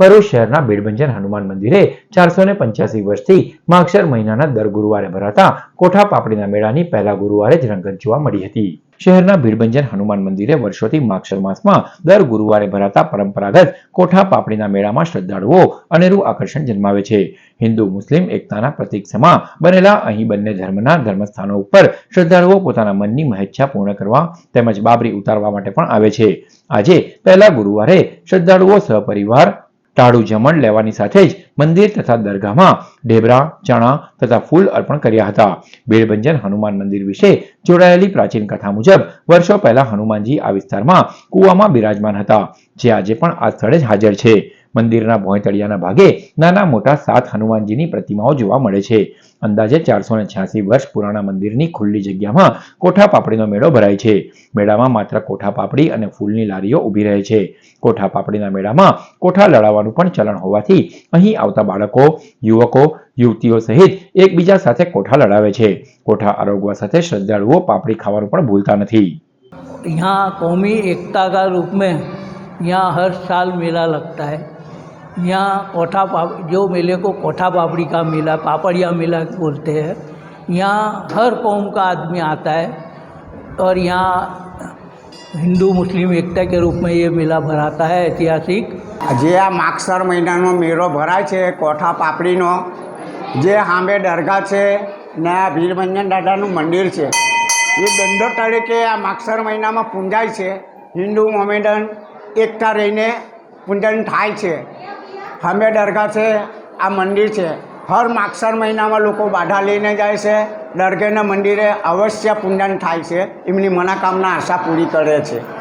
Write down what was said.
ભરૂચ શહેરના બેડબંજન હનુમાન મંદિરે ચારસો ને પંચ્યાસી વર્ષથી માક્ષર મહિનાના દર ગુરુવારે ભરાતા કોઠા પાપડીના મેળાની પહેલા ગુરુવારે જ રંગત જોવા મળી હતી. શહેરના ભીડભંજન હનુમાન મંદિરે વર્ષોથી માક્ષર માસમાં દર ગુરુવારે ભરાતા પરંપરાગત કોઠા પાપડીના મેળામાં શ્રદ્ધાળુઓ અનેરું આકર્ષણ જન્માવે છે. હિન્દુ, મુસ્લિમ, એકતાના પ્રતીક સમા બનેલા અહીં બંને ધર્મના ધર્મસ્થાનો ઉપર શ્રદ્ધાળુઓ પોતાના મનની મહેચ્છા પૂર્ણ કરવા તેમજ બાબરી ઉતારવા માટે પણ આવે છે. આજે પહેલા ગુરુવારે શ્રદ્ધાળુઓ સહપરિવાર ટાળુ જમણ લેવાની સાથે જ મંદિર તથા દરગાહમાં ઢેબરા, ચણા તથા ફૂલ અર્પણ કર્યા હતા. બેડભંજન હનુમાન મંદિર વિશે જોડાયેલી પ્રાચીન કથા મુજબ વર્ષો પહેલા હનુમાનજી આ વિસ્તારમાં કૂવામાં બિરાજમાન હતા. જે આજે પણ આ સ્થળે જ હાજર છે. મંદિરના ભોંયતળિયાના ભાગે નાના મોટા સાત હનુમાનજીની પ્રતિમાઓ જોવા મળે છે અંદાજે ચારસો ને છ્યાસી વર્ષ પુરાણા મંદિરની ખુલ્લી જગ્યામાં કોઠા પાપડીનો મેળો ભરાય છે મેળામાં માત્ર કોઠા પાપડી અને ફૂલની લારીઓ ઊભી રહે છે કોઠા પાપડીના મેળામાં કોઠા લડાવવાનું પણ ચલણ હોવાથી અહીં આવતા બાળકો યુવકો યુવતીઓ સહિત એકબીજા સાથે કોઠા લડાવે છે કોઠા આરોગવા સાથે શ્રદ્ધાળુઓ પાપડી ખાવાનું પણ ભૂલતા નથી यहाँ कौमी एकता का रूप में यहाँ हर साल मेला लगता है यहाँ कोठा पाप जो मेले को कोठा पापड़ी का मेला पापड़िया मेला बोलते हैं यहाँ हर कौम का आदमी आता है और यहाँ हिंदू मुस्लिम एकता के रूप में ये मेला भराता है ऐतिहासिक જે આ માગસર મહિનાનો મેળો ભરાય છે કોઠા પાપડીનો જે સામે દરગાહ છે ને આ ભીરભંજન દાદાનું મંદિર છે એ દંડો તરીકે આ માગસર મહિનામાં પૂંજાય છે હિન્દુ મોમેડન એકતા રહીને પૂજન થાય છે સામે દરગાહ છે, આ મંદિર છે. હર માગસર મહિનામાં લોકો બાધા લઈને જાય છે. દરગાહના મંદિરે અવશ્ય પૂજન થાય છે. એમની મનોકામના આશા પૂરી કરે છે.